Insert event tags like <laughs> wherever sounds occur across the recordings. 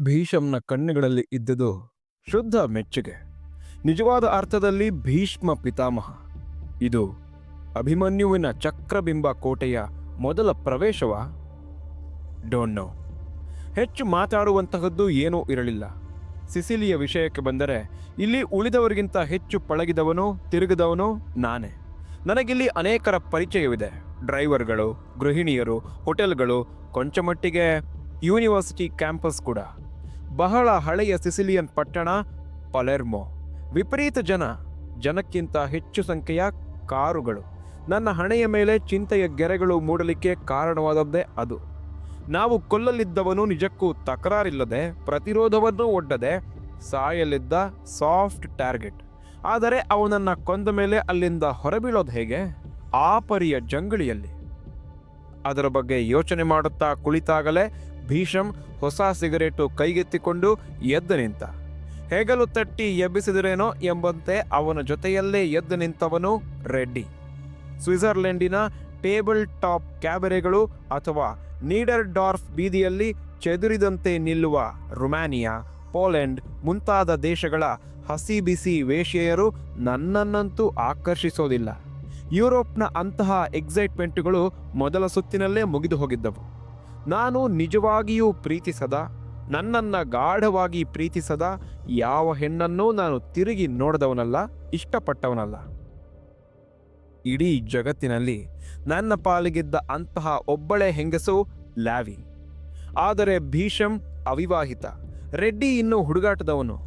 ಭೀಷಂನ ಕಣ್ಣುಗಳಲ್ಲಿ ಇದ್ದುದು ಶುದ್ಧ ಮೆಚ್ಚುಗೆ. ನಿಜವಾದ ಅರ್ಥದಲ್ಲಿ ಭೀಷ್ಮ ಪಿತಾಮಹ. ಇದು ಅಭಿಮನ್ಯುವಿನ ಚಕ್ರಬಿಂಬ ಕೋಟೆಯ ಮೊದಲ ಪ್ರವೇಶವ? ಡೋಂಟ್ ನೋ ಹೆಚ್ಚು ಮಾತಾಡುವಂತಹದ್ದು ಏನೂ ಇರಲಿಲ್ಲ. ಸಿಸಿಲಿಯ ವಿಷಯಕ್ಕೆ ಬಂದರೆ, ಇಲ್ಲಿ ಉಳಿದವರಿಗಿಂತ ಹೆಚ್ಚು ಪಳಗಿದವನು, ತಿರುಗಿದವನು ನಾನೇ. ನನಗಿಲ್ಲಿ ಅನೇಕರ ಪರಿಚಯವಿದೆ. ಡ್ರೈವರ್ಗಳು, ಗೃಹಿಣಿಯರು, ಹೋಟೆಲ್ಗಳು ಕೊಂಚ ಮಟ್ಟಿಗೆ ಯೂನಿವರ್ಸಿಟಿ ಕ್ಯಾಂಪಸ್ ಕೂಡ. ಬಹಳ ಹಳೆಯ ಸಿಸಿಲಿಯನ್ ಪಟ್ಟಣ ಪಲೆರ್ಮೊ. ವಿಪರೀತ ಜನ, ಜನಕ್ಕಿಂತ ಹೆಚ್ಚು ಸಂಖ್ಯೆಯ ಕಾರುಗಳು. ನನ್ನ ಹಣೆಯ ಮೇಲೆ ಚಿಂತೆಯ ಗೆರೆಗಳು ಮೂಡಲಿಕ್ಕೆ ಕಾರಣವಾದದ್ದೇ ಅದು. ನಾವು ಕೊಲ್ಲಲಿದ್ದವನು ನಿಜಕ್ಕೂ ತಕರಾರಿಲ್ಲದೆ, ಪ್ರತಿರೋಧವನ್ನು ಒಡ್ಡದೆ ಸಾಯಲಿದ್ದ ಸಾಫ್ಟ್ ಟಾರ್ಗೆಟ್. ಆದರೆ ಅವನನ್ನ ಕೊಂದ ಮೇಲೆ ಅಲ್ಲಿಂದ ಹೊರಬೀಳೋದು ಹೇಗೆ? ಆ ಜಂಗಳಿಯಲ್ಲಿ. ಅದರ ಬಗ್ಗೆ ಯೋಚನೆ ಮಾಡುತ್ತಾ ಕುಳಿತಾಗಲೇ ಭೀಷಂ ಹೊಸ ಸಿಗರೇಟು ಕೈಗೆತ್ತಿಕೊಂಡು ಎದ್ದು ನಿಂತ. ಹೆಗಲು ತಟ್ಟಿ ಎಬ್ಬಿಸಿದರೇನೋ ಎಂಬಂತೆ ಅವನ ಜೊತೆಯಲ್ಲೇ ಎದ್ದು ನಿಂತವನು ರೆಡ್ಡಿ. ಸ್ವಿಟ್ಜರ್ಲೆಂಡಿನ ಟೇಬಲ್ ಟಾಪ್ ಕ್ಯಾಬರೆಗಳು ಅಥವಾ ನೀಡರ್ ಡಾರ್ಫ್ ಬೀದಿಯಲ್ಲಿ ಚದುರಿದಂತೆ ನಿಲ್ಲುವ ರುಮಾನಿಯಾ, ಪೋಲೆಂಡ್ ಮುಂತಾದ ದೇಶಗಳ ಹಸಿ ಬಿಸಿ ವೇಶ್ಯೆಯರು ನನ್ನನ್ನಂತೂ ಆಕರ್ಷಿಸೋದಿಲ್ಲ. ಯುರೋಪ್ನ ಅಂತಹ ಎಕ್ಸೈಟ್ಮೆಂಟ್ಗಳು ಮೊದಲ ಸುತ್ತಿನಲ್ಲೇ ಮುಗಿದು ಹೋಗಿದ್ದವು ನಾನು ನಿಜವಾಗಿಯೂ ಪ್ರೀತಿಸದ, ನನ್ನನ್ನು ಗಾಢವಾಗಿ ಪ್ರೀತಿಸದ ಯಾವ ಹೆಣ್ಣನ್ನೂ ನಾನು ತಿರುಗಿ ನೋಡಿದವನಲ್ಲ, ಇಷ್ಟಪಟ್ಟವನಲ್ಲ. ಇಡೀ ಜಗತ್ತಿನಲ್ಲಿ ನನ್ನ ಪಾಲಿಗಿದ್ದ ಅಂತಹ ಒಬ್ಬಳೆ ಹೆಂಗಸು ಲ್ಯಾವಿ. ಆದರೆ ಭೀಷಂ ಅವಿವಾಹಿತ, ರೆಡ್ಡಿ ಇನ್ನೂ ಹುಡುಗಾಟದವನು.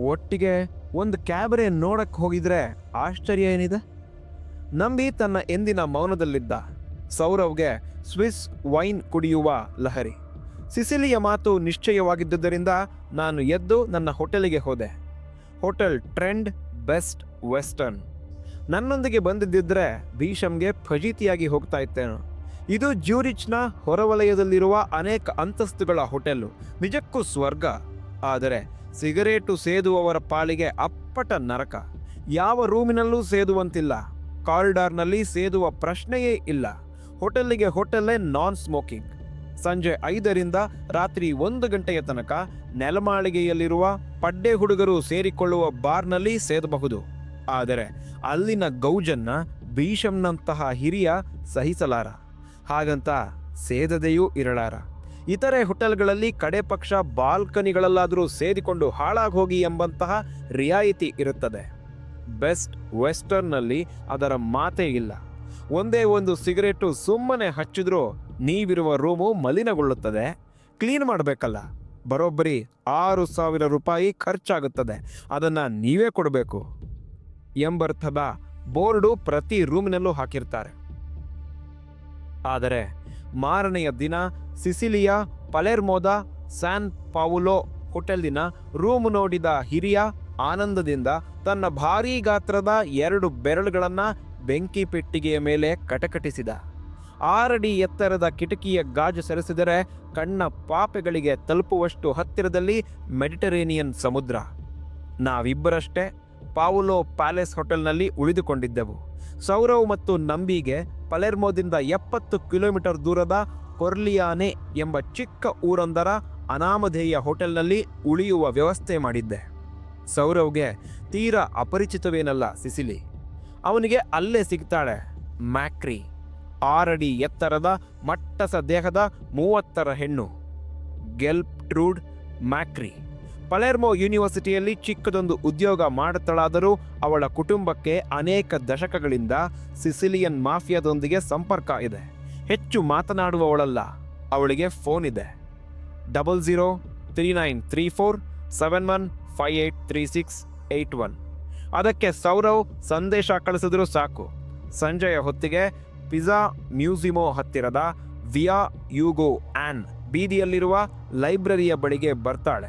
ಒಟ್ಟಿಗೆ ಒಂದು ಕ್ಯಾಬರೆ ನೋಡಕ್ಕೆ ಹೋಗಿದ್ರೆ ಆಶ್ಚರ್ಯ ಏನಿದೆ? ನಂಬಿ ತನ್ನ ಎಂದಿನ ಮೌನದಲ್ಲಿದ್ದ ಸೌರವ್ಗೆ ಸ್ವಿಸ್ ವೈನ್ ಕುಡಿಯುವ ಲಹರಿ. ಸಿಸಿಲಿಯ ಮಾತು ನಿಶ್ಚಯವಾಗಿದ್ದುದರಿಂದ ನಾನು ಎದ್ದು ನನ್ನ ಹೋಟೆಲಿಗೆ ಹೋದೆ. Hotel Trend Best Western. ನನ್ನೊಂದಿಗೆ ಬಂದಿದ್ದಿದ್ರೆ ಭೀಷಮ್ಗೆ ಫಜೀತಿಯಾಗಿ ಹೋಗ್ತಾ ಇತ್ತೇನು. ಇದು ಜ್ಯೂರಿಚ್ನ ಹೊರವಲಯದಲ್ಲಿರುವ ಅನೇಕ ಅಂತಸ್ತುಗಳ ಹೋಟೆಲ್ಲು ನಿಜಕ್ಕೂ ಸ್ವರ್ಗ. ಆದರೆ ಸಿಗರೇಟು ಸೇದುವವರ ಪಾಲಿಗೆ ಅಪ್ಪಟ ನರಕ. ಯಾವ ರೂಮಿನಲ್ಲೂ ಸೇದುವಂತಿಲ್ಲ. ಕಾರಿಡಾರ್ನಲ್ಲಿ ಸೇದುವ ಪ್ರಶ್ನೆಯೇ ಇಲ್ಲ. ಹೋಟೆಲ್ಲಿಗೆ ಹೋಟೆಲ್ಲೇ ನಾನ್ ಸ್ಮೋಕಿಂಗ್ ಸಂಜೆ ಐದರಿಂದ ರಾತ್ರಿ ಒಂದು ಗಂಟೆಯ ತನಕ ನೆಲಮಾಳಿಗೆಯಲ್ಲಿರುವ ಪಡ್ಡೆ ಹುಡುಗರು ಸೇರಿಕೊಳ್ಳುವ ಬಾರ್ನಲ್ಲಿ ಸೇದಬಹುದು. ಆದರೆ ಅಲ್ಲಿನ ಗೌಜನ್ನ ಭೀಷಂನಂತಹ ಹಿರಿಯ ಸಹಿಸಲಾರ. ಹಾಗಂತ ಸೇದದೆಯೂ ಇರಲಾರ. ಇತರೆ ಹೋಟೆಲ್ಗಳಲ್ಲಿ ಕಡೆ ಪಕ್ಷ ಬಾಲ್ಕನಿಗಳಲ್ಲಾದರೂ ಸೇರಿಕೊಂಡು ಹಾಳಾಗೋಗಿ ಎಂಬಂತಹ ರಿಯಾಯಿತಿ ಇರುತ್ತದೆ. ಬೆಸ್ಟ್ ವೆಸ್ಟರ್ನ್ನಲ್ಲಿ ಅದರ ಮಾತೇ ಇಲ್ಲ. ಒಂದೇ ಒಂದು ಸಿಗರೇಟು ಸುಮ್ಮನೆ ಹಚ್ಚಿದ್ರೂ ನೀವಿರುವ ರೂಮು ಮಲಿನಗೊಳ್ಳುತ್ತದೆ. ಕ್ಲೀನ್ ಮಾಡಬೇಕಲ್ಲ. ಬರೋಬ್ಬರಿ ಆರು ಸಾವಿರ ರೂಪಾಯಿ ಖರ್ಚಾಗುತ್ತದೆ. ಅದನ್ನು ನೀವೇ ಕೊಡಬೇಕು. ಎಂಬರ್ಥದ ಬೋರ್ಡು ಪ್ರತಿ ರೂಮಿನಲ್ಲೂ ಹಾಕಿರ್ತಾರೆ. ಆದರೆ ಮಾರನೆಯ ದಿನ ಸಿಸಿಲಿಯಾ ಪಲೆರ್ಮೋದ ಸ್ಯಾನ್ ಪಾವುಲೋ ಹೋಟೆಲ್ನ ರೂಮ್ ನೋಡಿದ ಹಿರಿಯ ಆನಂದದಿಂದ ತನ್ನ ಭಾರೀ ಗಾತ್ರದ ಎರಡು ಬೆರಳುಗಳನ್ನ ಬೆಂಕಿ ಪೆಟ್ಟಿಗೆಯ ಮೇಲೆ ಕಟಕಟಿಸಿದ. ಆರಡಿ ಎತ್ತರದ ಕಿಟಕಿಯ ಗಾಜು ಸರಿಸಿದರೆ ಕಣ್ಣ ಪಾಪೆಗಳಿಗೆ ತಲುಪುವಷ್ಟು ಹತ್ತಿರದಲ್ಲಿ ಮೆಡಿಟರೇನಿಯನ್ ಸಮುದ್ರ. ನಾವಿಬ್ಬರಷ್ಟೇ ಪಾವುಲೋ ಪ್ಯಾಲೇಸ್ ಹೋಟೆಲ್ನಲ್ಲಿ ಉಳಿದುಕೊಂಡಿದ್ದೆವು. ಸೌರವ್ ಮತ್ತು ನಂಬಿಗೆ ಪಲೆರ್ಮೋದಿಂದ ಎಪ್ಪತ್ತು ಕಿಲೋಮೀಟರ್ ದೂರದ ಕೊರ್ಲಿಯಾನೆ ಎಂಬ ಚಿಕ್ಕ ಊರೊಂದರ ಅನಾಮಧೇಯ ಹೋಟೆಲ್ನಲ್ಲಿ ಉಳಿಯುವ ವ್ಯವಸ್ಥೆ ಮಾಡಿದ್ದೆ. ಸೌರವ್ಗೆ ತೀರಾ ಅಪರಿಚಿತವೇನಲ್ಲ ಸಿಸಿಲಿ. ಅವನಿಗೆ ಅಲ್ಲೇ ಸಿಗ್ತಾಳೆ. ಮ್ಯಾಕ್ರಿ, ಆರಡಿ ಎತ್ತರದ, ಮಟ್ಟಸ ದೇಹದ ಮೂವತ್ತರ ಹೆಣ್ಣು. ಗೆಲ್ಪ್ ಟ್ರೂಡ್ ಮ್ಯಾಕ್ರಿ. ಪಲೆರ್ಮೋ ಯೂನಿವರ್ಸಿಟಿಯಲ್ಲಿ ಚಿಕ್ಕದೊಂದು ಉದ್ಯೋಗ ಮಾಡುತ್ತಳಾದರೂ ಅವಳ ಕುಟುಂಬಕ್ಕೆ ಅನೇಕ ದಶಕಗಳಿಂದ ಸಿಸಿಲಿಯನ್ ಮಾಫಿಯಾದೊಂದಿಗೆ ಸಂಪರ್ಕ ಇದೆ. ಹೆಚ್ಚು ಮಾತನಾಡುವವಳಲ್ಲ, ಅವಳಿಗೆ ಫೋನ್ ಇದೆ. Double zero three nine three four seven one five eight three six eight one. ಅದಕ್ಕೆ ಸೌರವ್ ಸಂದೇಶ ಕಳಿಸಿದ್ರೂ ಸಾಕು. ಸಂಜೆಯ ಹೊತ್ತಿಗೆ ಪಿಜಾ ಮ್ಯೂಸಿಮೋ ಹತ್ತಿರದ ವಿಯಾ ಯೂಗೋ ಆನ್ ಬೀದಿಯಲ್ಲಿರುವ ಲೈಬ್ರರಿಯ ಬಳಿಗೆ ಬರ್ತಾಳೆ.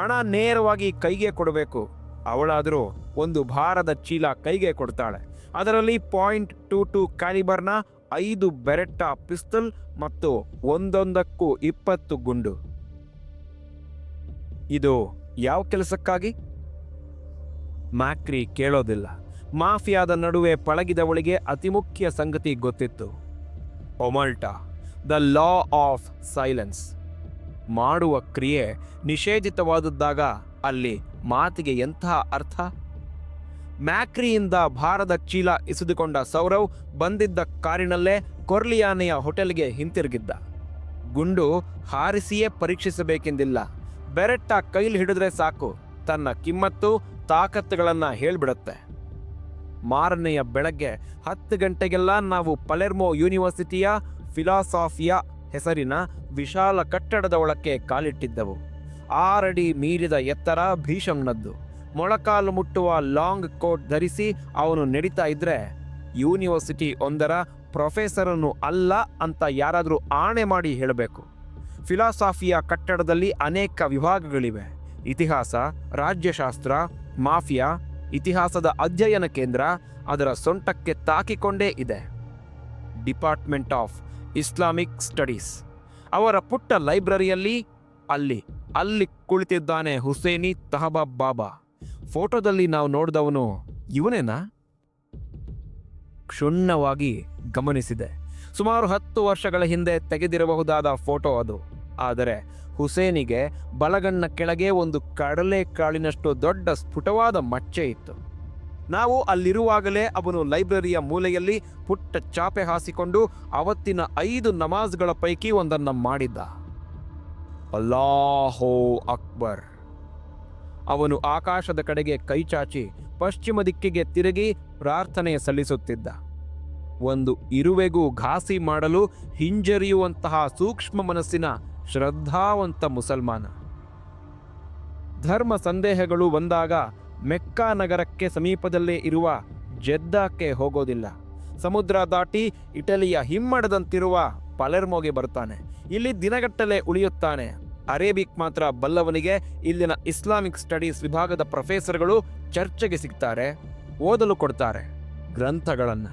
ಹಣ ನೇರವಾಗಿ ಕೈಗೆ ಕೊಡಬೇಕು. ಅವಳಾದರೂ ಒಂದು ಭಾರದ ಚೀಲ ಕೈಗೆ ಕೊಡ್ತಾಳೆ. ಅದರಲ್ಲಿ ಪಾಯಿಂಟ್ ಟು ಟು ಕ್ಯಾಲಿಬರ್ನ ಐದು ಬೆರೆಟ್ಟ ಪಿಸ್ತಲ್ ಮತ್ತು ಒಂದೊಂದಕ್ಕೂ ಇಪ್ಪತ್ತು ಗುಂಡು. ಇದು ಯಾವ ಕೆಲಸಕ್ಕಾಗಿ? ಮ್ಯಾಕ್ರಿ ಕೇಳೋದಿಲ್ಲ. ಮಾಫಿಯಾದ ನಡುವೆ ಪಳಗಿದವಳಿಗೆ ಅತಿ ಮುಖ್ಯ ಸಂಗತಿ ಗೊತ್ತಿತ್ತು. Omerta, the law of silence. ಮಾಡುವ ಕ್ರಿಯೆ ನಿಷೇಧಿತವಾದದ್ದಾಗ ಅಲ್ಲಿ ಮಾತಿಗೆ ಎಂತಹ ಅರ್ಥ? ಮ್ಯಾಕ್ರಿಯಿಂದ ಭಾರದ ಚೀಲ ಇಸಿದುಕೊಂಡ ಸೌರವ್ ಬಂದಿದ್ದ ಕಾರಿನಲ್ಲೇ ಕೊರ್ಲಿಯಾನೆಯ ಹೋಟೆಲ್ಗೆ ಹಿಂತಿರುಗಿದ್ದ. ಗುಂಡು ಹಾರಿಸಿಯೇ ಪರೀಕ್ಷಿಸಬೇಕೆಂದಿಲ್ಲ. ಬೆರೆಟ್ಟ ಕೈಲಿ ಹಿಡಿದ್ರೆ ಸಾಕು. ತನ್ನ ಕಿಮ್ಮತ್ತು, ತಾಕತ್ತುಗಳನ್ನು ಹೇಳ್ಬಿಡುತ್ತೆ. ಮಾರನೆಯ ಬೆಳಗ್ಗೆ ಹತ್ತು ಗಂಟೆಗೆಲ್ಲ ನಾವು ಪಲೆರ್ಮೋ ಯೂನಿವರ್ಸಿಟಿಯ ಫಿಲಾಸಾಫಿಯ ಹೆಸರಿನ ವಿಶಾಲ ಕಟ್ಟಡದ ಒಳಕ್ಕೆ ಕಾಲಿಟ್ಟಿದ್ದೆವು. ಆರಡಿ ಮೀರಿದ ಎತ್ತರ ಭೀಷಮ್ನದ್ದು ಮೊಳಕಾಲು ಮುಟ್ಟುವ ಲಾಂಗ್ ಕೋಟ್ ಧರಿಸಿ ಅವನು ನಡೀತಾ ಇದ್ರೆ, ಯೂನಿವರ್ಸಿಟಿ ಒಂದರ ಪ್ರೊಫೆಸರನ್ನು ಅಲ್ಲ ಅಂತ ಯಾರಾದರೂ ಆಣೆ ಮಾಡಿ ಹೇಳಬೇಕು. ಫಿಲಾಸಾಫಿಯ ಕಟ್ಟಡದಲ್ಲಿ ಅನೇಕ ವಿಭಾಗಗಳಿವೆ. ಇತಿಹಾಸ, ರಾಜ್ಯಶಾಸ್ತ್ರ, ಮಾಫಿಯಾ, ಇತಿಹಾಸದ ಅಧ್ಯಯನ ಕೇಂದ್ರ ಅದರ ಸೊಂಟಕ್ಕೆ ತಾಕಿಕೊಂಡೇ ಇದೆ. Department of Islamic studies. ಅವರ ಪುಟ್ಟ ಲೈಬ್ರರಿಯಲ್ಲಿ ಅಲ್ಲಿ ಅಲ್ಲಿ ಕುಳಿತಿದ್ದಾನೆ ಹುಸೇನಿ ತಹಬಾಬ್ ಬಾಬಾ. ಫೋಟೋದಲ್ಲಿ ನಾವು ನೋಡಿದವನು ಇವನೇನಾ? ಕ್ಷುಣ್ಣವಾಗಿ ಗಮನಿಸಿದೆ. ಸುಮಾರು ಹತ್ತು ವರ್ಷಗಳ ಹಿಂದೆ ತೆಗೆದಿರಬಹುದಾದ ಫೋಟೋ ಅದು. ಆದರೆ ಹುಸೇನಿಗೆ ಬಲಗಣ್ಣ ಕೆಳಗೆ ಒಂದು ಕಡಲೆಕಾಳಿನಷ್ಟು ದೊಡ್ಡ ಸ್ಫುಟವಾದ ಮಚ್ಚೆ ಇತ್ತು. ನಾವು ಅಲ್ಲಿರುವಾಗಲೇ ಅವನು ಲೈಬ್ರರಿಯ ಮೂಲೆಯಲ್ಲಿ ಪುಟ್ಟ ಚಾಪೆ ಹಾಸಿಕೊಂಡು ಅವತ್ತಿನ ಐದು ನಮಾಜ್ಗಳ ಪೈಕಿ ಒಂದನ್ನು ಮಾಡಿದ್ದ. ಅಲ್ಲಾಹೋ ಅಕ್ಬರ್. ಅವನು ಆಕಾಶದ ಕಡೆಗೆ ಕೈಚಾಚಿ ಪಶ್ಚಿಮ ದಿಕ್ಕಿಗೆ ತಿರುಗಿ ಪ್ರಾರ್ಥನೆ ಸಲ್ಲಿಸುತ್ತಿದ್ದ. ಒಂದು ಇರುವೆಗೂ ಘಾಸಿ ಮಾಡಲು ಹಿಂಜರಿಯುವಂತಹ ಸೂಕ್ಷ್ಮ ಮನಸ್ಸಿನ ಶ್ರದ್ಧಾವಂತ ಮುಸಲ್ಮಾನ. ಧರ್ಮ ಸಂದೇಹಗಳು ಬಂದಾಗ ಮೆಕ್ಕಾ ನಗರಕ್ಕೆ ಸಮೀಪದಲ್ಲೇ ಇರುವ ಜೆದ್ದಾಕ್ಕೆ ಹೋಗೋದಿಲ್ಲ. ಸಮುದ್ರ ದಾಟಿ ಇಟಲಿಯ ಹಿಮ್ಮಡದಂತಿರುವ ಪಲೆರ್ಮೋಗೆ ಬರ್ತಾನೆ. ಇಲ್ಲಿ ದಿನಗಟ್ಟಲೆ ಉಳಿಯುತ್ತಾನೆ. ಅರೇಬಿಕ್ ಮಾತ್ರ ಬಲ್ಲವನಿಗೆ ಇಲ್ಲಿನ ಇಸ್ಲಾಮಿಕ್ ಸ್ಟಡೀಸ್ ವಿಭಾಗದ ಪ್ರೊಫೆಸರ್ಗಳು ಚರ್ಚೆಗೆ ಸಿಗ್ತಾರೆ, ಓದಲು ಕೊಡ್ತಾರೆ ಗ್ರಂಥಗಳನ್ನು.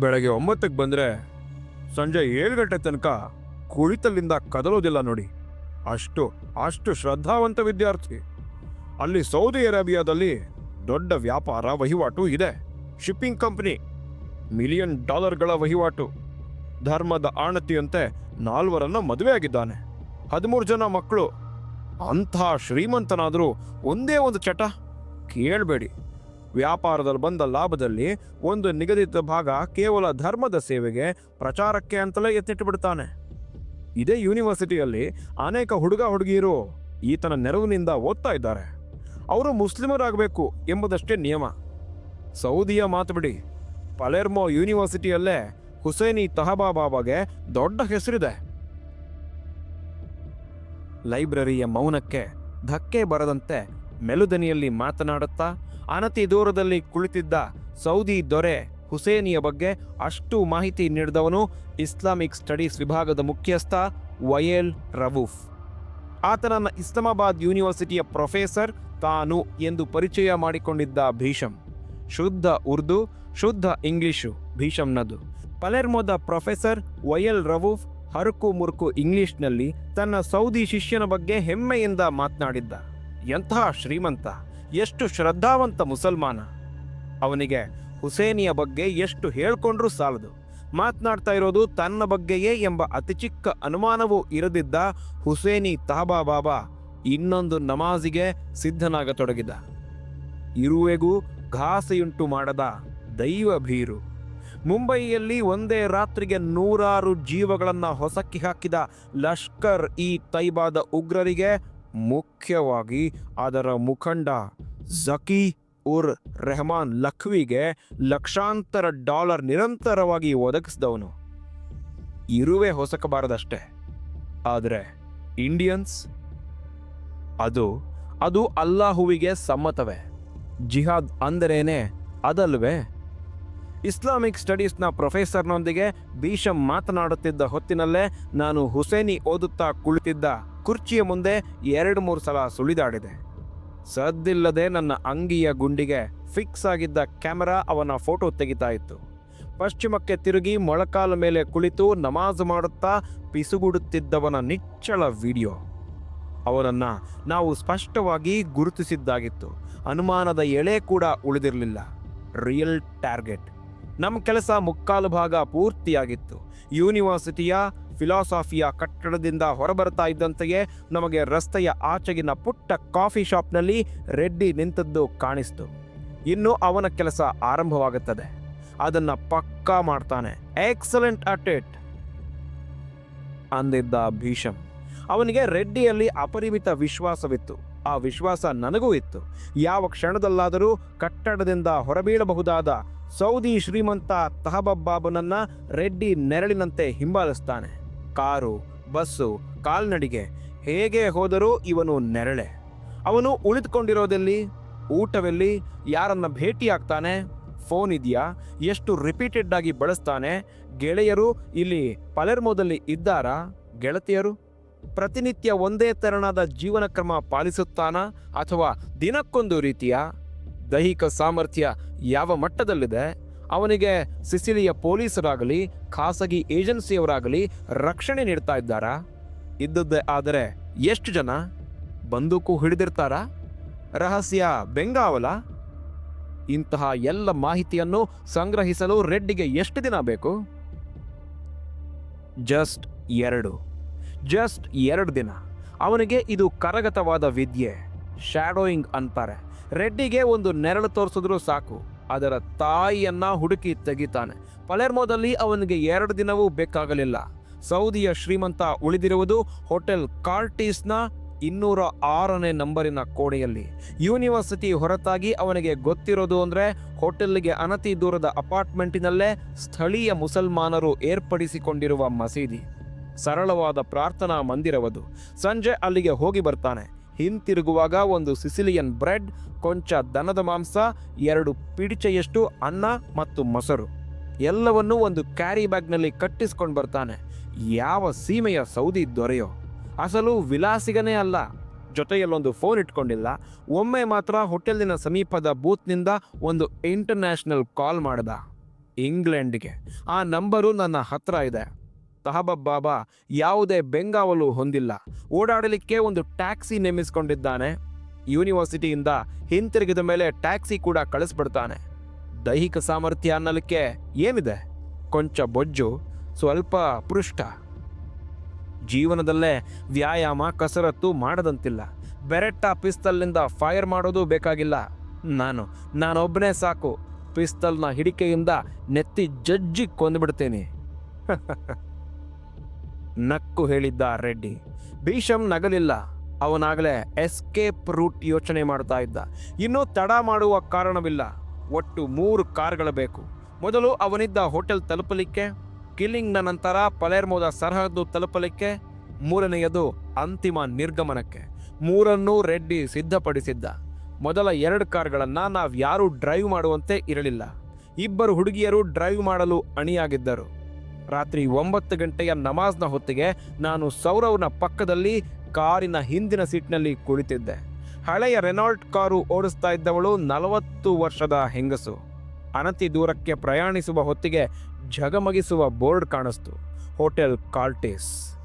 ಬೆಳಗ್ಗೆ ಒಂಬತ್ತಕ್ಕೆ ಬಂದರೆ ಸಂಜೆ ಏಳು ಗಂಟೆ ತನಕ ಕುಳಿತಲ್ಲಿಂದ ಕದಲೋದಿಲ್ಲ ನೋಡಿ. ಅಷ್ಟು ಅಷ್ಟು ಶ್ರದ್ಧಾವಂತ ವಿದ್ಯಾರ್ಥಿ. ಅಲ್ಲಿ ಸೌದಿ ಅರೇಬಿಯಾದಲ್ಲಿ ದೊಡ್ಡ ವ್ಯಾಪಾರ ವಹಿವಾಟು ಇದೆ. ಶಿಪ್ಪಿಂಗ್ ಕಂಪನಿ, ಮಿಲಿಯನ್ ಡಾಲರ್ಗಳ ವಹಿವಾಟು. ಧರ್ಮದ ಆಣತಿಯಂತೆ ನಾಲ್ವರನ್ನ ಮದುವೆಯಾಗಿದ್ದಾನೆ. ಹದಿಮೂರು ಜನ ಮಕ್ಕಳು. ಅಂಥ ಶ್ರೀಮಂತನಾದರೂ ಒಂದೇ ಒಂದು ಚಟ? ಕೇಳಬೇಡಿ. ವ್ಯಾಪಾರದಲ್ಲಿ ಬಂದ ಲಾಭದಲ್ಲಿ ಒಂದು ನಿಗದಿತ ಭಾಗ ಕೇವಲ ಧರ್ಮದ ಸೇವೆಗೆ ಪ್ರಚಾರಕ್ಕೆ ಅಂತಲೇ ಎತ್ತಿಟ್ಟು ಬಿಡ್ತಾನೆ ಇದೇ ಯೂನಿವರ್ಸಿಟಿಯಲ್ಲಿ ಅನೇಕ ಹುಡುಗ ಹುಡುಗಿಯರು ಈತನ ನೆರವಿನಿಂದ ಓದ್ತಾ ಇದ್ದಾರೆ. ಅವರು ಮುಸ್ಲಿಮರಾಗಬೇಕು ಎಂಬುದಷ್ಟೇ ನಿಯಮ. ಸೌದಿಯ ಮಾತು ಬಿಡಿ. ಪಲೆರ್ಮೋ ಯೂನಿವರ್ಸಿಟಿಯಲ್ಲೇ ಹುಸೇನಿ ತಹಬಾಬಾಬಾಗೆ ದೊಡ್ಡ ಹೆಸರಿದೆ. ಲೈಬ್ರರಿಯ ಮೌನಕ್ಕೆ ಧಕ್ಕೆ ಬರದಂತೆ ಮೆಲುದನಿಯಲ್ಲಿ ಮಾತನಾಡುತ್ತಾ ಅನತಿ ದೂರದಲ್ಲಿ ಕುಳಿತಿದ್ದ ಸೌದಿ ದೊರೆ ಹುಸೇನಿಯ ಬಗ್ಗೆ ಅಷ್ಟು ಮಾಹಿತಿ ನೀಡಿದವನು ಇಸ್ಲಾಮಿಕ್ ಸ್ಟಡೀಸ್ ವಿಭಾಗದ ಮುಖ್ಯಸ್ಥ ವಯೇಲ್ ರವೂಫ್. ಆತನನ್ನ ಇಸ್ಲಾಮಾಬಾದ್ ಯೂನಿವರ್ಸಿಟಿಯ ಪ್ರೊಫೆಸರ್ ತಾನು ಎಂದು ಪರಿಚಯ ಮಾಡಿಕೊಂಡಿದ್ದ ಭೀಷಂ. ಶುದ್ಧ ಉರ್ದು, ಶುದ್ಧ ಇಂಗ್ಲಿಷು ಭೀಷಂನದು. ಪಲೆರ್ಮೋದ ಪ್ರೊಫೆಸರ್ ವಯಲ್ ರವೂಫ್ ಹರಕು ಮುರುಕು ಇಂಗ್ಲಿಷ್ನಲ್ಲಿ ತನ್ನ ಸೌದಿ ಶಿಷ್ಯನ ಬಗ್ಗೆ ಹೆಮ್ಮೆಯಿಂದ ಮಾತನಾಡಿದ್ದ. ಎಂತಹ ಶ್ರೀಮಂತ, ಎಷ್ಟು ಶ್ರದ್ಧಾವಂತ ಮುಸಲ್ಮಾನ. ಅವನಿಗೆ ಹುಸೇನಿಯ ಬಗ್ಗೆ ಎಷ್ಟು ಹೇಳ್ಕೊಂಡ್ರೂ ಸಾಲದು. ಮಾತನಾಡ್ತಾ ಇರೋದು ತನ್ನ ಬಗ್ಗೆಯೇ ಎಂಬ ಅತಿ ಚಿಕ್ಕ ಅನುಮಾನವೂ ಇರದಿದ್ದ ಹುಸೇನಿ ತಹಬಾ ಬಾಬಾ ಇನ್ನೊಂದು ನಮಾಜಿಗೆ ಸಿದ್ಧನಾಗತೊಡಗಿದ. ಇರುವೆಗೂ ಘಾಸೆಯುಂಟು ಮಾಡದ ದೈವ ಭೀರು. ಮುಂಬಯಿಯಲ್ಲಿ ಒಂದೇ ರಾತ್ರಿಗೆ ನೂರಾರು ಜೀವಗಳನ್ನು ಹೊಸಕ್ಕಿ ಹಾಕಿದ ಲಷ್ಕರ್ ಈ ತೈಬಾದ ಉಗ್ರರಿಗೆ ಮುಖ್ಯವಾಗಿ ಅದರ ಮುಖಂಡ ಜಕಿ ಉರ್ ರೆಹಮಾನ್ ಲಖ್ವಿಗೆ ಲಕ್ಷಾಂತರ ಡಾಲರ್ ನಿರಂತರವಾಗಿ ಒದಗಿಸಿದವನು. ಇರುವೆ ಹೊಸಕಬಾರದಷ್ಟೇ. ಆದರೆ ಇಂಡಿಯನ್ಸ್? ಅದು ಅದು ಅಲ್ಲಾಹುವಿಗೆ ಸಮ್ಮತವೇ? ಜಿಹಾದ್ ಅಂದರೇನೆ ಅದಲ್ವೇ? ಇಸ್ಲಾಮಿಕ್ ಸ್ಟಡೀಸ್ನ ಪ್ರೊಫೆಸರ್ನೊಂದಿಗೆ ಭೀಷಂ ಮಾತನಾಡುತ್ತಿದ್ದ ಹೊತ್ತಿನಲ್ಲೇ ನಾನು ಹುಸೇನಿ ಓದುತ್ತಾ ಕುಳಿತಿದ್ದ ಕುರ್ಚಿಯ ಮುಂದೆ ಎರಡು ಮೂರು ಸಲ ಸುಳಿದಾಡಿದೆ. ಸದ್ದಿಲ್ಲದೆ ನನ್ನ ಅಂಗಿಯ ಗುಂಡಿಗೆ ಫಿಕ್ಸ್ ಆಗಿದ್ದ ಕ್ಯಾಮೆರಾ ಅವನ ಫೋಟೋ ತೆಗಿತಾ ಇತ್ತು. ಪಶ್ಚಿಮಕ್ಕೆ ತಿರುಗಿ ಮೊಳಕಾಲ ಮೇಲೆ ಕುಳಿತು ನಮಾಜ್ ಮಾಡುತ್ತಾ ಪಿಸುಗುಡುತ್ತಿದ್ದವನ ನಿಚ್ಚಳ ವಿಡಿಯೋ. ಅವನನ್ನು ನಾವು ಸ್ಪಷ್ಟವಾಗಿ ಗುರುತಿಸಿದ್ದಾಗಿತ್ತು. ಅನುಮಾನದ ಎಳೆ ಕೂಡ ಉಳಿದಿರಲಿಲ್ಲ. ರಿಯಲ್ ಟಾರ್ಗೆಟ್ ನಮ್ಮ ಕೆಲಸ ಮುಕ್ಕಾಲು ಭಾಗ ಪೂರ್ತಿಯಾಗಿತ್ತು. ಯೂನಿವರ್ಸಿಟಿಯ ಫಿಲಾಸಾಫಿಯ ಕಟ್ಟಡದಿಂದ ಹೊರಬರ್ತಾ ಇದ್ದಂತೆಯೇ ನಮಗೆ ರಸ್ತೆಯ ಆಚೆಗಿನ ಪುಟ್ಟ ಕಾಫಿ ಶಾಪ್ನಲ್ಲಿ ರೆಡ್ಡಿ ನಿಂತದ್ದು ಕಾಣಿಸ್ತು. ಇನ್ನು ಅವನ ಕೆಲಸ ಆರಂಭವಾಗುತ್ತದೆ. ಅದನ್ನ ಪಕ್ಕಾ ಮಾಡ್ತಾನೆ. ಎಕ್ಸಲೆಂಟ್ ಅಟ್ ಇಟ್ ಅಂದಿದ್ದ ಭೀಷಮ್. ಅವನಿಗೆ ರೆಡ್ಡಿಯಲ್ಲಿ ಅಪರಿಮಿತ ವಿಶ್ವಾಸವಿತ್ತು. ಆ ವಿಶ್ವಾಸ ನನಗೂ ಇತ್ತು. ಯಾವ ಕ್ಷಣದಲ್ಲಾದರೂ ಕಟ್ಟಡದಿಂದ ಹೊರಬೀಳಬಹುದಾದ ಸೌದಿ ಶ್ರೀಮಂತ ತಹಬಬ್ಬಾಬನನ್ನ ರೆಡ್ಡಿ ನೆರಳಿನಂತೆ ಹಿಂಬಾಲಿಸ್ತಾನೆ. ಕಾರು, ಬಸ್ಸು, ಕಾಲ್ನಡಿಗೆ, ಹೇಗೆ ಹೋದರೂ ಇವನು ನೆರಳೆ. ಅವನು ಉಳಿದುಕೊಂಡಿರೋದೆಲ್ಲಿ? ಊಟವೆಲ್ಲಿ? ಯಾರನ್ನ ಭೇಟಿಯಾಗ್ತಾನೆ? ಫೋನ್ ಇದೆಯಾ? ಎಷ್ಟು ರಿಪೀಟೆಡ್ ಆಗಿ ಬಳಸ್ತಾನೆ? ಗೆಳೆಯರು ಇಲ್ಲಿ ಪಲೆರ್ಮೋದಲ್ಲಿ ಇದ್ದಾರಾ? ಗೆಳತಿಯರು? ಪ್ರತಿನಿತ್ಯ ಒಂದೇ ತೆರನಾದ ಜೀವನ ಕ್ರಮ ಪಾಲಿಸುತ್ತಾನಾ? ಅಥವಾ ದಿನಕ್ಕೊಂದು ರೀತಿಯ? ದೈಹಿಕ ಸಾಮರ್ಥ್ಯ ಯಾವ ಮಟ್ಟದಲ್ಲಿದೆ? ಅವನಿಗೆ ಸಿಸಿಲಿಯ ಪೊಲೀಸರಾಗಲಿ, ಖಾಸಗಿ ಏಜೆನ್ಸಿಯವರಾಗಲಿ ರಕ್ಷಣೆ ನೀಡ್ತಾ ಇದ್ದಾರಾ? ಇದ್ದದ್ದೇ ಆದರೆ ಎಷ್ಟು ಜನ? ಬಂದೂಕು ಹಿಡಿದಿರ್ತಾರಾ? ರಹಸ್ಯ ಬೆಂಗಾವಲ? ಇಂತಹ ಎಲ್ಲ ಮಾಹಿತಿಯನ್ನು ಸಂಗ್ರಹಿಸಲು ರೆಡ್ಡಿಗೆ ಎಷ್ಟು ದಿನ ಬೇಕು? ಜಸ್ಟ್ ಎರಡು. ಜಸ್ಟ್ ಎರಡು ದಿನ. ಅವನಿಗೆ ಇದು ಕರಗತವಾದ ವಿದ್ಯೆ. ಶ್ಯಾಡೋಯಿಂಗ್ ಅಂತಾರೆ. ರೆಡ್ಡಿಗೆ ಒಂದು ನೆರಳು ತೋರಿಸಿದ್ರೂ ಸಾಕು. ಅದರ ತಾಯಿಯನ್ನ ಹುಡುಕಿ ತೆಗಿತಾನೆ. ಪಲೆರ್ಮೋದಲ್ಲಿ ಅವನಿಗೆ ಎರಡು ದಿನವೂ ಬೇಕಾಗಲಿಲ್ಲ. ಸೌದಿಯ ಶ್ರೀಮಂತ ಉಳಿದಿರುವುದು ಹೋಟೆಲ್ ಕಾರ್ಟೀಸ್ನ ಇನ್ನೂರ ಆರನೇ ನಂಬರಿನ ಕೋಣೆಯಲ್ಲಿ. ಯೂನಿವರ್ಸಿಟಿ ಹೊರತಾಗಿ ಅವನಿಗೆ ಗೊತ್ತಿರೋದು ಅಂದರೆ ಹೋಟೆಲ್ಗೆ ಅನತಿ ದೂರದ ಅಪಾರ್ಟ್ಮೆಂಟಿನಲ್ಲೇ ಸ್ಥಳೀಯ ಮುಸಲ್ಮಾನರು ಏರ್ಪಡಿಸಿಕೊಂಡಿರುವ ಮಸೀದಿ. ಸರಳವಾದ ಪ್ರಾರ್ಥನಾ ಮಂದಿರವದು. ಸಂಜೆ ಅಲ್ಲಿಗೆ ಹೋಗಿ ಬರ್ತಾನೆ. ಹಿಂತಿರುಗುವಾಗ ಒಂದು ಸಿಸಿಲಿಯನ್ ಬ್ರೆಡ್, ಕೊಂಚ ದನದ ಮಾಂಸ, ಎರಡು ಪಿಡಿಚೆಯಷ್ಟು ಅನ್ನ ಮತ್ತು ಮೊಸರು. ಎಲ್ಲವನ್ನೂ ಒಂದು ಕ್ಯಾರಿ ಬ್ಯಾಗ್ನಲ್ಲಿ ಕಟ್ಟಿಸ್ಕೊಂಡು ಬರ್ತಾನೆ. ಯಾವ ಸೀಮೆಯ ಸೌದಿ ದೊರೆಯೋ. ಅಸಲು ವಿಲಾಸಿಗನೇ ಅಲ್ಲ. ಜೊತೆಯಲ್ಲೊಂದು ಫೋನ್ ಇಟ್ಕೊಂಡಿಲ್ಲ. ಒಮ್ಮೆ ಮಾತ್ರ ಹೋಟೆಲಿನ ಸಮೀಪದ ಬೂತ್ನಿಂದ ಒಂದು ಇಂಟರ್ನ್ಯಾಷನಲ್ ಕಾಲ್ ಮಾಡ್ದ. ಇಂಗ್ಲೆಂಡ್ಗೆ. ಆ ನಂಬರು ನನ್ನ ಹತ್ರ ಇದೆ. ತಹಬಬ್ ಬಾಬಾ ಯಾವುದೇ ಬೆಂಗಾವಲು ಹೊಂದಿಲ್ಲ. ಓಡಾಡಲಿಕ್ಕೆ ಒಂದು ಟ್ಯಾಕ್ಸಿ ನೇಮಿಸಿಕೊಂಡಿದ್ದಾನೆ. ಯೂನಿವರ್ಸಿಟಿಯಿಂದ ಹಿಂತಿರುಗಿದ ಮೇಲೆ ಟ್ಯಾಕ್ಸಿ ಕೂಡ ಕಳಿಸ್ಬಿಡ್ತಾನೆ. ದೈಹಿಕ ಸಾಮರ್ಥ್ಯ ಅನ್ನಲಿಕ್ಕೆ ಏನಿದೆ? ಕೊಂಚ ಬೊಜ್ಜು, ಸ್ವಲ್ಪ ಪೃಷ್ಠ. ಜೀವನದಲ್ಲೇ ವ್ಯಾಯಾಮ ಕಸರತ್ತು ಮಾಡದಂತಿಲ್ಲ. ಬೆರೆಟ್ಟ ಪಿಸ್ತಲ್ನಿಂದ ಫೈರ್ ಮಾಡೋದು ಬೇಕಾಗಿಲ್ಲ. ನಾನು ನಾನೊಬ್ಬನೇ ಸಾಕು. ಪಿಸ್ತಲ್ನ ಹಿಡಿಕೆಯಿಂದ ನೆತ್ತಿ ಜಜ್ಜಿ ಕೊಂದುಬಿಡ್ತೇನೆ. <laughs> ನಕ್ಕು ಹೇಳಿದ್ದ ರೆಡ್ಡಿ. ಭೀಷಮ್ ನಗಲಿಲ್ಲ. ಅವನಾಗಲೇ ಎಸ್ಕೇಪ್ ರೂಟ್ ಯೋಚನೆ ಮಾಡ್ತಾ ಇದ್ದ. ಇನ್ನೂ ತಡ ಮಾಡುವ ಕಾರಣವಿಲ್ಲ. ಒಟ್ಟು ಮೂರು ಕಾರ್ಗಳು ಬೇಕು. ಮೊದಲು ಅವನಿದ್ದ ಹೋಟೆಲ್ ತಲುಪಲಿಕ್ಕೆ, ಕಿಲ್ಲಿಂಗ್ನ ನಂತರ ಪಲೇರ್ಮೋದ ಸರಹದ್ದು ತಲುಪಲಿಕ್ಕೆ, ಮೂರನೆಯದು ಅಂತಿಮ ನಿರ್ಗಮನಕ್ಕೆ. ಮೂರನ್ನೂ ರೆಡ್ಡಿ ಸಿದ್ಧಪಡಿಸಿದ್ದ. ಮೊದಲ ಎರಡು ಕಾರ್ಗಳನ್ನು ನಾವು ಯಾರೂ ಡ್ರೈವ್ ಮಾಡುವಂತೆ ಇರಲಿಲ್ಲ. ಇಬ್ಬರು ಹುಡುಗಿಯರು ಡ್ರೈವ್ ಮಾಡಲು ಅಣಿಯಾಗಿದ್ದರು. ರಾತ್ರಿ ಒಂಬತ್ತು ಗಂಟೆಯ ನಮಾಜ್ನ ಹೊತ್ತಿಗೆ ನಾನು ಸೌರವ್ನ ಪಕ್ಕದಲ್ಲಿ ಕಾರಿನ ಹಿಂದಿನ ಸೀಟ್ನಲ್ಲಿ ಕುಳಿತಿದ್ದೆ. ಹಳೆಯ ರೆನಾಲ್ಟ್ ಕಾರು ಓಡಿಸ್ತಾ ಇದ್ದವಳು ನಲವತ್ತು ವರ್ಷದ ಹೆಂಗಸು. ಅನತಿ ದೂರಕ್ಕೆ ಪ್ರಯಾಣಿಸುವ ಹೊತ್ತಿಗೆ ಝಗಮಗಿಸುವ ಬೋರ್ಡ್ ಕಾಣಿಸ್ತು. ಹೋಟೆಲ್ ಕಾರ್ಟೇಸ್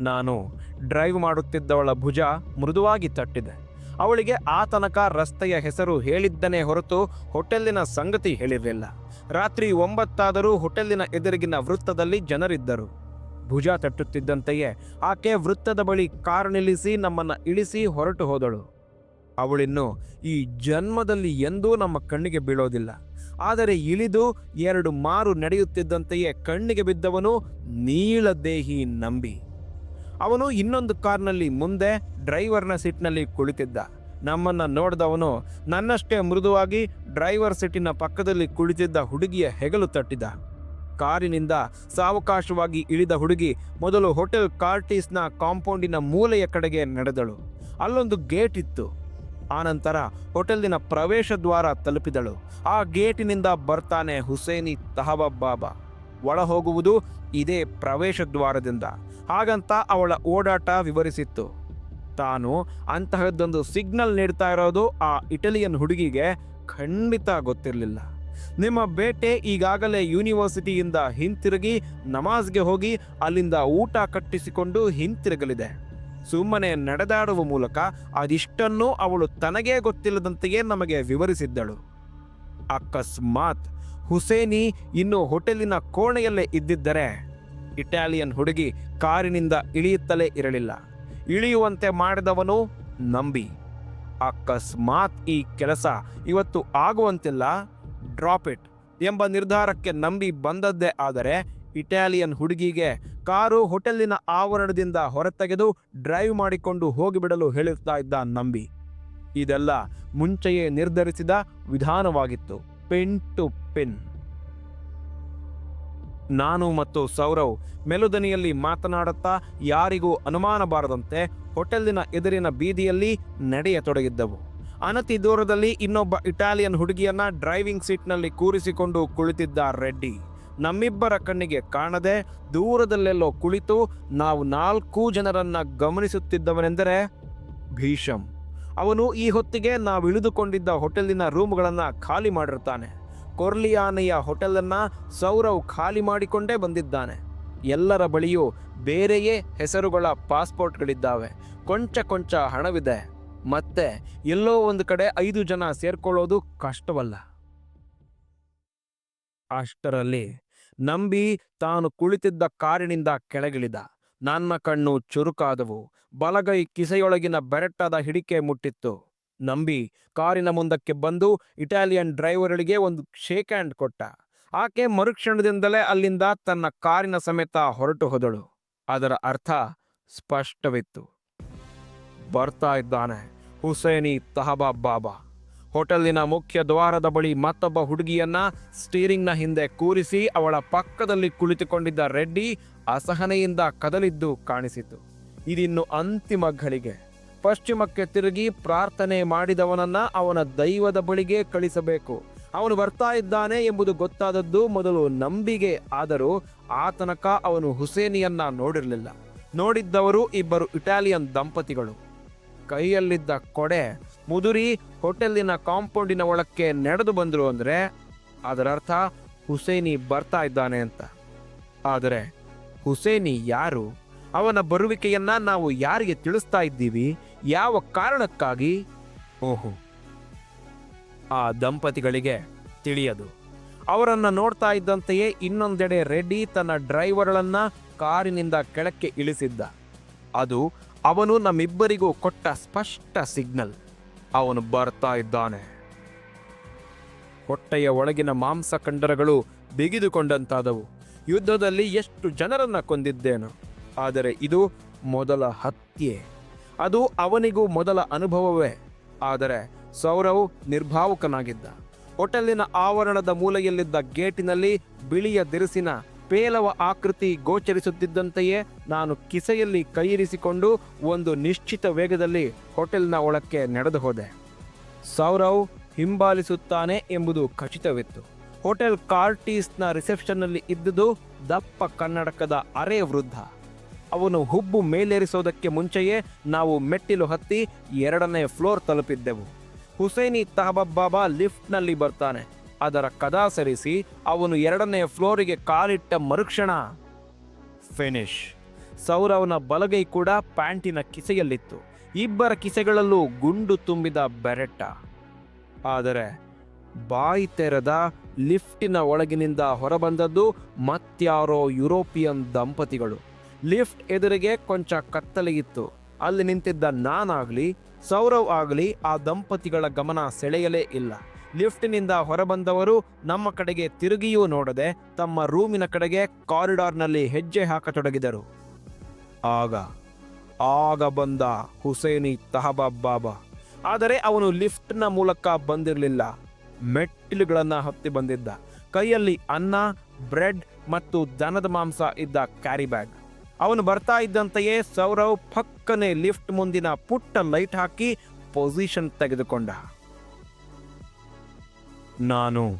ನಾನು ಡ್ರೈವ್ ಮಾಡುತ್ತಿದ್ದವಳ ಭುಜ ಮೃದುವಾಗಿ ತಟ್ಟಿದೆ. ಅವಳಿಗೆ ಆ ತನಕ ರಸ್ತೆಯ ಹೆಸರು ಹೇಳಿದ್ದನೇ ಹೊರತು ಹೋಟೆಲ್ಲಿನ ಸಂಗತಿ ಹೇಳಿರಲಿಲ್ಲ. ರಾತ್ರಿ ಒಂಬತ್ತಾದರೂ ಹೋಟೆಲ್ಲಿನ ಎದುರಿಗಿನ ವೃತ್ತದಲ್ಲಿ ಜನರಿದ್ದರು. ಭುಜ ತಟ್ಟುತ್ತಿದ್ದಂತೆಯೇ ಆಕೆ ವೃತ್ತದ ಬಳಿ ಕಾರ್ ನಿಲ್ಲಿಸಿ ನಮ್ಮನ್ನು ಇಳಿಸಿ ಹೊರಟು ಹೋದಳು. ಅವಳಿನ್ನು ಈ ಜನ್ಮದಲ್ಲಿ ಎಂದೂ ನಮ್ಮ ಕಣ್ಣಿಗೆ ಬೀಳೋದಿಲ್ಲ. ಆದರೆ ಇಳಿದು ಎರಡು ಮಾರು ನಡೆಯುತ್ತಿದ್ದಂತೆಯೇ ಕಣ್ಣಿಗೆ ಬಿದ್ದವನು ನೀಳದೇಹಿ ನಂಬಿ. ಅವನು ಇನ್ನೊಂದು ಕಾರ್ನಲ್ಲಿ ಮುಂದೆ ಡ್ರೈವರ್ನ ಸೀಟ್ನಲ್ಲಿ ಕುಳಿತಿದ್ದ. ನಮ್ಮನ್ನು ನೋಡಿದವನು ನನ್ನಷ್ಟೇ ಮೃದುವಾಗಿ ಡ್ರೈವರ್ ಸೀಟಿನ ಪಕ್ಕದಲ್ಲಿ ಕುಳಿತಿದ್ದ ಹುಡುಗಿಯ ಹೆಗಲು ತಟ್ಟಿದ. ಕಾರಿನಿಂದ ಸಾವಕಾಶವಾಗಿ ಇಳಿದ ಹುಡುಗಿ ಮೊದಲು ಹೋಟೆಲ್ ಕಾರ್ಟೀಸ್ನ ಕಾಂಪೌಂಡಿನ ಮೂಲೆಯ ಕಡೆಗೆ ನಡೆದಳು. ಅಲ್ಲೊಂದು ಗೇಟ್ ಇತ್ತು. ಆನಂತರ ಹೋಟೆಲ್ನ ಪ್ರವೇಶ ದ್ವಾರ ತಲುಪಿದಳು. ಆ ಗೇಟಿನಿಂದ ಬರ್ತಾನೆ ಹುಸೇನಿ ತಹಬಬ್. ಬಾಬಾ ಒಳ ಹೋಗುವುದು ಇದೇ ಪ್ರವೇಶ ದ್ವಾರದಿಂದ. ಹಾಗಂತ ಅವಳ ಓಡಾಟ ವಿವರಿಸಿತ್ತು. ತಾನು ಅಂತಹದ್ದೊಂದು ಸಿಗ್ನಲ್ ನೀಡ್ತಾ ಇರೋದು ಆ ಇಟಲಿಯನ್ ಹುಡುಗಿಗೆ ಖಂಡಿತ ಗೊತ್ತಿರಲಿಲ್ಲ. ನಿಮ್ಮ ಬೇಟೆ ಈಗಾಗಲೇ ಯೂನಿವರ್ಸಿಟಿಯಿಂದ ಹಿಂತಿರುಗಿ ನಮಾಜ್ಗೆ ಹೋಗಿ ಅಲ್ಲಿಂದ ಊಟ ಕಟ್ಟಿಸಿಕೊಂಡು ಹಿಂತಿರುಗಲಿದೆ. ಸುಮ್ಮನೆ ನಡೆದಾಡುವ ಮೂಲಕ ಅದಿಷ್ಟನ್ನು ಅವಳು ತನಗೇ ಗೊತ್ತಿಲ್ಲದಂತೆಯೇ ನಮಗೆ ವಿವರಿಸಿದ್ದಳು. ಅಕಸ್ಮಾತ್ ಹುಸೇನಿ ಇನ್ನು ಹೋಟೆಲಿನ ಕೋಣೆಯಲ್ಲೇ ಇದ್ದಿದ್ದರೆ ಇಟಾಲಿಯನ್ ಹುಡುಗಿ ಕಾರಿನಿಂದ ಇಳಿಯುತ್ತಲೇ ಇರಲಿಲ್ಲ. ಇಳಿಯುವಂತೆ ಮಾಡಿದವನು ನಂಬಿ. ಅಕಸ್ಮಾತ್ ಈ ಕೆಲಸ ಇವತ್ತು ಆಗುವಂತಿಲ್ಲ. ಡ್ರಾಪ್ ಇಟ್ ಎಂಬ ನಿರ್ಧಾರಕ್ಕೆ ನಂಬಿ ಬಂದದ್ದೇ ಆದರೆ ಇಟಾಲಿಯನ್ ಹುಡುಗಿಗೆ ಕಾರು ಹೋಟೆಲಿನ ಆವರಣದಿಂದ ಹೊರತೆಗೆದು ಡ್ರೈವ್ ಮಾಡಿಕೊಂಡು ಹೋಗಿಬಿಡಲು ಹೇಳುತ್ತಾ ಇದ್ದ ನಂಬಿ. ಇದೆಲ್ಲ ಮುಂಚೆಯೇ ನಿರ್ಧರಿಸಿದ ವಿಧಾನವಾಗಿತ್ತು. Pin to pin. ನಾನು ಮತ್ತು ಸೌರವ್ ಮೆಲುದನಿಯಲ್ಲಿ ಮಾತನಾಡುತ್ತಾ ಯಾರಿಗೂ ಅನುಮಾನ ಬಾರದಂತೆ ಹೋಟೆಲಿನ ಎದುರಿನ ಬೀದಿಯಲ್ಲಿ ನಡೆಯತೊಡಗಿದ್ದವು. ಅನತಿ ದೂರದಲ್ಲಿ ಇನ್ನೊಬ್ಬ ಇಟಾಲಿಯನ್ ಹುಡುಗಿಯನ್ನ ಡ್ರೈವಿಂಗ್ ಸೀಟ್ನಲ್ಲಿ ಕೂರಿಸಿಕೊಂಡು ಕುಳಿತಿದ್ದ ರೆಡ್ಡಿ, ನಮ್ಮಿಬ್ಬರ ಕಣ್ಣಿಗೆ ಕಾಣದೆ ದೂರದಲ್ಲೆಲ್ಲೋ ಕುಳಿತು ನಾವು ನಾಲ್ಕು ಜನರನ್ನ ಗಮನಿಸುತ್ತಿದ್ದವನೆಂದರೆ ಭೀಷಮ್ ಅವನು ಈ ಹೊತ್ತಿಗೆ ನಾವು ಇಳಿದುಕೊಂಡಿದ್ದ ಹೋಟೆಲಿನ ರೂಮ್ಗಳನ್ನು ಖಾಲಿ ಮಾಡಿರ್ತಾನೆ. ಕೊರ್ಲಿಯಾನೆಯ ಹೋಟೆಲನ್ನು ಸೌರವ್ ಖಾಲಿ ಮಾಡಿಕೊಂಡೇ ಬಂದಿದ್ದಾನೆ. ಎಲ್ಲರ ಬಳಿಯೂ ಬೇರೆಯೇ ಹೆಸರುಗಳ ಪಾಸ್ಪೋರ್ಟ್ಗಳಿದ್ದಾವೆ. ಕೊಂಚ ಕೊಂಚ ಹಣವಿದೆ. ಮತ್ತೆ ಎಲ್ಲೋ ಒಂದು ಕಡೆ ಐದು ಜನ ಸೇರ್ಕೊಳ್ಳೋದು ಕಷ್ಟವಲ್ಲ. ಅಷ್ಟರಲ್ಲಿ ನಂಬಿ ತಾನು ಕುಳಿತಿದ್ದ ಕಾರಿನಿಂದ ಕೆಳಗಿಳಿದ. ನನ್ನ ಕಣ್ಣು ಚುರುಕಾದವು. ಬಲಗೈ ಕಿಸೆಯೊಳಗಿನ ಬೆರಟ್ಟದ ಹಿಡಿಕೆ ಮುಟ್ಟಿತ್ತು. ನಂಬಿ ಕಾರಿನ ಮುಂದಕ್ಕೆ ಬಂದು ಇಟಾಲಿಯನ್ ಡ್ರೈವರ್ಗಳಿಗೆ ಒಂದು ಶೇಕ್ ಹ್ಯಾಂಡ್ ಕೊಟ್ಟ. ಆಕೆ ಮರುಕ್ಷಣದಿಂದಲೇ ಅಲ್ಲಿಂದ ತನ್ನ ಕಾರಿನ ಸಮೇತ ಹೊರಟು ಹೋದಳು. ಅದರ ಅರ್ಥ ಸ್ಪಷ್ಟವಿತ್ತು. ಬರ್ತಾ ಇದ್ದಾನೆ ಹುಸೇನಿ ತಹಬಾಬ್ ಬಾಬಾ. ಹೋಟೆಲಿನ ಮುಖ್ಯ ದ್ವಾರದ ಬಳಿ ಮತ್ತೊಬ್ಬ ಹುಡುಗಿಯನ್ನ ಸ್ಟೀರಿಂಗ್ನ ಹಿಂದೆ ಕೂರಿಸಿ ಅವಳ ಪಕ್ಕದಲ್ಲಿ ಕುಳಿತುಕೊಂಡಿದ್ದ ರೆಡ್ಡಿ ಅಸಹನೆಯಿಂದ ಕದಲಿದ್ದು ಕಾಣಿಸಿತು. ಇದಿನ್ನು ಅಂತಿಮ ಘಳಿಗೆ. ಪಶ್ಚಿಮಕ್ಕೆ ತಿರುಗಿ ಪ್ರಾರ್ಥನೆ ಮಾಡಿದವನನ್ನ ಅವನ ದೈವದ ಬಳಿಗೆ ಕಳಿಸಬೇಕು. ಅವನು ಬರ್ತಾ ಇದ್ದಾನೆ ಎಂಬುದು ಗೊತ್ತಾದದ್ದು ಮೊದಲು ನಂಬಿಗೆ, ಆದರೂ ಆ ತನಕ ಅವನು ಹುಸೇನಿಯನ್ನ ನೋಡಿರಲಿಲ್ಲ. ನೋಡಿದ್ದವರು ಇಬ್ಬರು ಇಟಾಲಿಯನ್ ದಂಪತಿಗಳು. ಕೈಯಲ್ಲಿದ್ದ ಕೊಡೆ ಮುದುರಿ ಹೋಟೆಲಿನ ಕಾಂಪೌಂಡಿನ ಒಳಕ್ಕೆ ನಡೆದು ಬಂದರು ಅಂದರೆ, ಅದರರ್ಥ ಹುಸೇನಿ ಬರ್ತಾ ಇದ್ದಾನೆ ಅಂತ. ಆದರೆ ಹುಸೇನಿ ಯಾರು? ಅವನ ಬರುವಿಕೆಯನ್ನ ನಾವು ಯಾರಿಗೆ ತಿಳಿಸ್ತಾ ಇದ್ದೀವಿ? ಯಾವ ಕಾರಣಕ್ಕಾಗಿ? ಓಹೋ. ಆ ದಂಪತಿಗಳಿಗೆ ತಿಳಿಯದು. ಅವರನ್ನು ನೋಡ್ತಾ ಇದ್ದಂತೆಯೇ ಇನ್ನೊಂದೆಡೆ ರೆಡ್ಡಿ ತನ್ನ ಡ್ರೈವರ್ಗಳನ್ನ ಕಾರಿನಿಂದ ಕೆಳಕ್ಕೆ ಇಳಿಸಿದ್ದ. ಅದು ಅವನು ನಮ್ಮಿಬ್ಬರಿಗೂ ಕೊಟ್ಟ ಸ್ಪಷ್ಟ ಸಿಗ್ನಲ್. ಅವನು ಬರ್ತಾ ಇದ್ದಾನೆ. ಹೊಟ್ಟೆಯ ಒಳಗಿನ ಮಾಂಸ ಕಂಡರಗಳು ಬಿಗಿದುಕೊಂಡಂತಾದವು. ಯುದ್ಧದಲ್ಲಿ ಎಷ್ಟು ಜನರನ್ನು ಕೊಂದಿದ್ದೇನು. ಆದರೆ ಇದು ಮೊದಲ ಹತ್ಯೆ. ಅದು ಅವನಿಗೂ ಮೊದಲ ಅನುಭವವೇ. ಆದರೆ ಸೌರವ್ ನಿರ್ಭಾವುಕನಾಗಿದ್ದ. ಹೋಟೆಲಿನ ಆವರಣದ ಮೂಲೆಯಲ್ಲಿದ್ದ ಗೇಟಿನಲ್ಲಿ ಬಿಳಿಯ ದಿರಿಸಿನ ಪೇಲವ ಆಕೃತಿ ಗೋಚರಿಸುತ್ತಿದ್ದಂತೆಯೇ ನಾನು ಕಿಸೆಯಲ್ಲಿ ಕೈಯಿರಿಸಿಕೊಂಡು ಒಂದು ನಿಶ್ಚಿತ ವೇಗದಲ್ಲಿ ಹೋಟೆಲ್ನ ಒಳಕ್ಕೆ ನಡೆದು ಹೋದೆ ಸೌರವ್ ಹಿಂಬಾಲಿಸುತ್ತಾನೆ ಎಂಬುದು ಖಚಿತವಿತ್ತು. ಹೋಟೆಲ್ ಕಾರ್ಟೀಸ್ನ ರಿಸೆಪ್ಷನ್ನಲ್ಲಿ ಇದ್ದುದು ದಪ್ಪ ಕನ್ನಡಕದ ಅರೆ ವೃದ್ಧ. ಅವನು ಹುಬ್ಬು ಮೇಲೇರಿಸೋದಕ್ಕೆ ಮುಂಚೆಯೇ ನಾವು ಮೆಟ್ಟಿಲು ಹತ್ತಿ ಎರಡನೇ ಫ್ಲೋರ್ ತಲುಪಿದ್ದೆವು. ಹುಸೇನಿ ತಹಬಬ್ ಬಾಬಾ ಲಿಫ್ಟ್ನಲ್ಲಿ ಬರ್ತಾನೆ. ಅದರ ಕದ ಸರಿಸಿ ಅವನು ಎರಡನೇ ಫ್ಲೋರಿಗೆ ಕಾಲಿಟ್ಟ ಮರುಕ್ಷಣ. ಫಿನಿಶ್. ಸೌರವನ ಬಲಗೈ ಕೂಡ ಪ್ಯಾಂಟಿನ ಕಿಸೆಯಲ್ಲಿತ್ತು. ಇಬ್ಬರ ಕಿಸೆಗಳಲ್ಲೂ ಗುಂಡು ತುಂಬಿದ ಬೆರೆಟ್ಟ ಆದರೆ ಬಾಯಿ ತೆರೆದ ಲಿಫ್ಟಿನ ಒಳಗಿನಿಂದ ಹೊರಬಂದದ್ದು ಮತ್ಯಾರೋ ಯುರೋಪಿಯನ್ ದಂಪತಿಗಳು. ಲಿಫ್ಟ್ ಎದುರಿಗೆ ಕೊಂಚ ಕತ್ತಲೆಯಿತ್ತು ಅಲ್ಲಿ ನಿಂತಿದ್ದ ನಾನಾಗಲಿ, ಸೌರವ್ ಆಗಲಿ ಆ ದಂಪತಿಗಳ ಗಮನ ಸೆಳೆಯಲೇ ಇಲ್ಲ. ಲಿಫ್ಟಿನಿಂದ ಹೊರಬಂದವರು ನಮ್ಮ ಕಡೆಗೆ ತಿರುಗಿಯೂ ನೋಡದೆ ತಮ್ಮ ರೂಮಿನ ಕಡೆಗೆ ಕಾರಿಡಾರ್ನಲ್ಲಿ ಹೆಜ್ಜೆ ಹಾಕತೊಡಗಿದರು. ಆಗ ಆಗ ಬಂದ ಹುಸೇನಿ ತಹಬಾಬ್ ಬಾಬಾ. ಆದರೆ ಅವನು ಲಿಫ್ಟ್ನ ಮೂಲಕ ಬಂದಿರಲಿಲ್ಲ. ಮೆಟ್ಟಿಲುಗಳನ್ನ ಹತ್ತಿ ಬಂದಿದ್ದ. ಕೈಯಲ್ಲಿ ಅನ್ನ, ಬ್ರೆಡ್ ಮತ್ತು ದನದ ಮಾಂಸ ಇದ್ದ ಕ್ಯಾರಿ ಬ್ಯಾಗ್. ಅವನು ಬರ್ತಾ ಇದ್ದಂತೆಯೇ ಸೌರವ್ ಪಕ್ಕನೆ ಲಿಫ್ಟ್ ಮುಂದಿನ ಪುಟ್ಟ ಲೈಟ್ ಹಾಕಿ ಪೊಸಿಷನ್ ತೆಗೆದುಕೊಂಡ. ನಾನು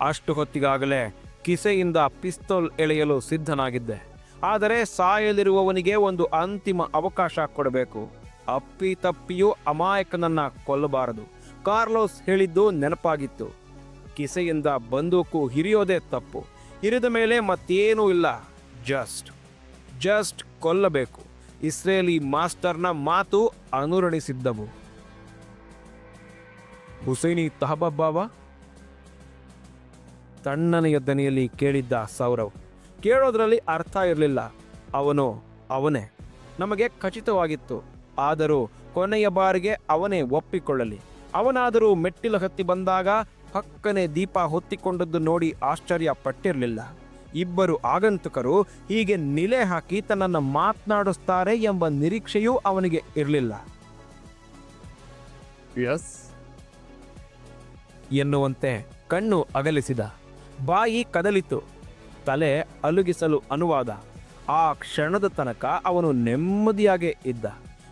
ಅಷ್ಟು ಹೊತ್ತಿಗಾಗಲೇ ಕಿಸೆಯಿಂದ ಪಿಸ್ತೋಲ್ ಎಳೆಯಲು ಸಿದ್ಧನಾಗಿದ್ದೆ. ಆದರೆ ಸಾಯಲಿರುವವನಿಗೆ ಒಂದು ಅಂತಿಮ ಅವಕಾಶ ಕೊಡಬೇಕು. ಅಪ್ಪಿ ತಪ್ಪಿಯೂ ಅಮಾಯಕನನ್ನ ಕೊಲ್ಲಬಾರದು. ಕಾರ್ಲೋಸ್ ಹೇಳಿದ್ದು ನೆನಪಾಗಿತ್ತು. ಕಿಸೆಯಿಂದ ಬಂದೂಕು ಹಿರಿಯೋದೇ ತಪ್ಪು. ಹಿರಿದ ಮೇಲೆ ಮತ್ತೇನೂ ಇಲ್ಲ. ಜಸ್ಟ್ ಜಸ್ಟ್ ಕೊಲ್ಲಬೇಕು. ಇಸ್ರೇಲಿ ಮಾಸ್ಟರ್ನ ಮಾತು ಅನುರಣಿಸಿದ್ದವು. ಹುಸೈನಿ ತಹಬಬ್ ಬಾಬಾ ತಣ್ಣನೆಯ ದನಿಯಲ್ಲಿ ಕೇಳಿದ್ದ ಸೌರವ್, ಕೇಳೋದ್ರಲ್ಲಿ ಅರ್ಥ ಇರಲಿಲ್ಲ. ಅವನು ಅವನೇ. ನಮಗೆ ಖಚಿತವಾಗಿತ್ತು. ಆದರೂ ಕೊನೆಯ ಬಾರಿಗೆ ಅವನೇ ಒಪ್ಪಿಕೊಳ್ಳಲಿ. ಅವನಾದರೂ ಮೆಟ್ಟಿಲು ಹತ್ತಿ ಬಂದಾಗ ಪಕ್ಕನೆ ದೀಪ ಹೊತ್ತಿಕೊಂಡದ್ದು ನೋಡಿ ಆಶ್ಚರ್ಯ ಪಟ್ಟಿರಲಿಲ್ಲ ಇಬ್ಬರು ಆಗಂತುಕರು ಹೀಗೆ ನಿಲೆ ಹಾಕಿ ತನ್ನನ್ನು ಮಾತನಾಡಿಸ್ತಾರೆ ಎಂಬ ನಿರೀಕ್ಷೆಯೂ ಅವನಿಗೆ ಇರಲಿಲ್ಲ. ಎಸ್. ಎನ್ನುವಂತೆ ಕಣ್ಣು ಅಗಲಿಸಿದ. ಬಾಯಿ ಕದಲಿತು. ತಲೆ ಅಲುಗಿಸಲು ಅನುವಾದ. ಆ ಕ್ಷಣದ ತನಕ ಅವನು ನೆಮ್ಮದಿಯಾಗೇ ಇದ್ದ.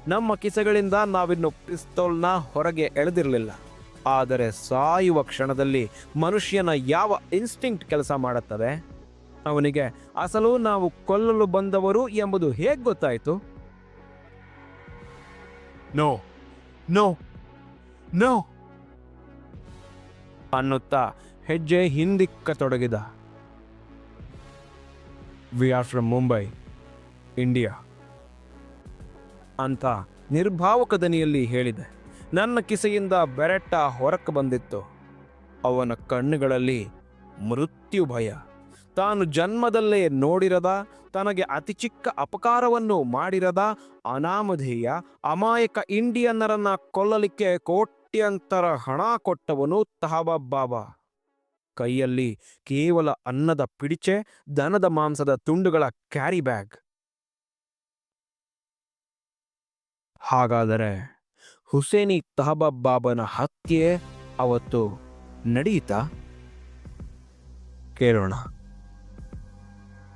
ನಮ್ಮ ಕಿಸೆಗಳಿಂದ ನಾವಿನ್ನು ಪಿಸ್ತೋಲ್ನ ಹೊರಗೆ ಎಳೆದಿರಲಿಲ್ಲ. ಆದರೆ ಸಾಯುವ ಕ್ಷಣದಲ್ಲಿ ಮನುಷ್ಯನ ಯಾವ ಇನ್ಸ್ಟಿಂಕ್ಟ್ ಕೆಲಸ ಮಾಡುತ್ತದೆ? ಅವನಿಗೆ ಅಸಲು ನಾವು ಕೊಲ್ಲಲು ಬಂದವರು ಎಂಬುದು ಹೇಗೆ ಗೊತ್ತಾಯಿತು? No no no. ಅನ್ನುತ್ತಾ ಹೆಜ್ಜೆ ಹಿಂದಿಕ್ಕ ತೊಡಗಿದ we are from Mumbai India ಅಂತ ನಿರ್ಭಾವಕ ದನಿಯಲ್ಲಿ ಹೇಳಿದೆ. ನನ್ನ ಕಿಸೆಯಿಂದ ಬೆರೆಟ್ಟ ಹೊರಕ್ಕೆ ಬಂದಿತ್ತು. ಅವನ ಕಣ್ಣುಗಳಲ್ಲಿ ಮೃತ್ಯು ಭಯ. ತಾನು ಜನ್ಮದಲ್ಲೇ ನೋಡಿರದ, ತನಗೆ ಅತಿ ಚಿಕ್ಕ ಅಪಕಾರವನ್ನು ಮಾಡಿರದ ಅನಾಮಧೇಯ, ಅಮಾಯಕ ಇಂಡಿಯನ್ನರನ್ನ ಕೊಲ್ಲಲಿಕ್ಕೆ ಕೋಟ್ಯಂತರ ಹಣ ಕೊಟ್ಟವನು ತಹಬಾಬ್ ಬಾಬಾ. ಕೈಯಲ್ಲಿ ಕೇವಲ ಅನ್ನದ ಪಿಡಿಚೆ, ದನದ ಮಾಂಸದ ತುಂಡುಗಳ ಕ್ಯಾರಿ ಬ್ಯಾಗ್. ಹಾಗಾದರೆ ಹುಸೇನಿ ತಹಬಾಬ್ ಬಾಬನ ಹತ್ಯೆ ಅವತ್ತು ನಡೆಯಿತಾ ಕೇಳೋಣ.